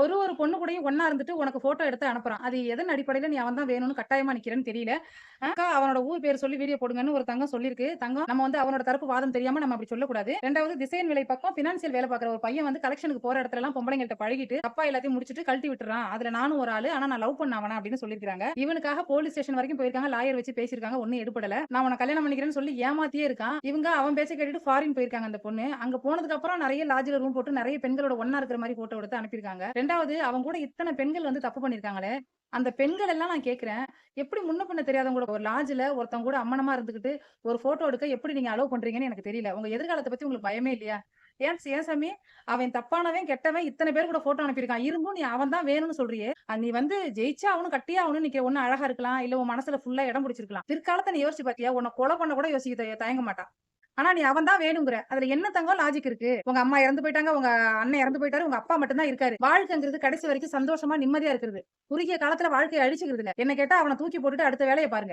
ஒரு ஒரு பொண்ணு கூடயும் ஒன்னா இருந்துட்டு உனக்கு போட்டோ எடுத்து அனுப்புறான். அது எதன் அடிப்படையில நீ அவன் தான் வேணும்னு கட்டாயமா நிக்கிறேன்னு தெரியல. அக்கா அவனோட ஊர் பேர் சொல்லி வீடியோ போடுங்கன்னு ஒரு தங்கம் சொல்லிருக்கு தங்கம் நம்ம வந்து அவனோட தரப்பு வாதம் தெரியாம நம்ம அப்படி சொல்லக்கூடாது. ரெண்டாவது திசையன் விலை பக்கம் பினான்சியல் வேலை பார்க்குற ஒரு பையன் வந்து கலெக்ஷனுக்கு போற இடத்துல எல்லாம் பொம்பளைங்கள்ட்ட பழகிட்டு அப்பா எல்லாத்தையும் முடிச்சிட்டு கழட்டி விட்டுறான். அதுல நானும் ஒரு ஆளு ஆனா நான் லவ் பண்ண அவனா அப்படின்னு சொல்லிருக்காங்க இவனுக்காக போலீஸ் ஸ்டேஷன் வரைக்கும் போயிருக்காங்க லாயர் வச்சு பேசியிருக்காங்க ஒன்னும் எடுபடல. நான் உன கல்யாணம் பண்ணிக்கிறேன்னு சொல்லி ஏமாத்தியே இருக்கான். இவங்க அவன் பேச்ச கேட்டுட்டு ஃபாரின் போயிருக்காங்க அந்த பொண்ணு. அங்க போனதுக்கு அப்புறம் நிறைய லாஜில ரூம் போட்டு நிறைய பெண்களோட ஒன்னா இருக்கிற மாதிரி போட்டோ எடுத்து அனுப்பியிருக்காங்க. ரெண்டாவது அவங்க கூட இத்தனை பெண்கள் வந்து தப்பு பண்ணிருக்காங்களே அந்த பெண்கள் எல்லாம் நான் கேக்குறேன் எப்படி முன்ன பண்ண தெரியாதவங்க கூட ஒரு லாட்ஜ்ல ஒருத்தவங்க கூட அம்மனமா இருந்துகிட்டு ஒரு போட்டோ எடுக்க எப்படி நீங்க அலோவ் பண்றீங்கன்னு எனக்கு தெரியல. உங்க எதிர்காலத்தை பத்தி உங்களுக்கு பயமே இல்லையா? ஏன் ஏன் சாமி? அவன் தப்பானவன் கெட்டவன் இத்தனை பேர் கூட போட்டோ அனுப்பியிருக்கான். இருந்தும் நீ அவன் தான் வேணும்னு சொல்றியே நீ வந்து ஜெயிச்சா அவனும் கட்டியா அவனும் நிக்கிற ஒன்னும் அழகா இருக்கலாம் இல்ல உன் மனசுல ஃபுல்லா இடம் பிடிச்சிருக்கலாம். பிற்காலத்தை நீ யோசிச்சு பாத்தியா? உன்னை கொலை பண்ண கூட யோசிக்க தயங்க மாட்டான். ஆனா நீ அவன் தான் வேணுங்கிற. அதுல என்ன தங்கம் லாஜிக் இருக்கு? உங்க அம்மா இறந்து போயிட்டாங்க உங்க அண்ணன் இறந்து போயிட்டாரு உங்க அப்பா மட்டும் தான் இருக்காரு. வாழ்க்கைங்கிறது கடைசி வரைக்கும் சந்தோஷமா நிம்மதியா இருக்கிறது. குறுகிய காலத்துல வாழ்க்கையை அழிச்சுக்கிறது இல்ல என்ன கேட்டா அவனை தூக்கி போட்டுட்டு அடுத்த வேலையை பாருங்க.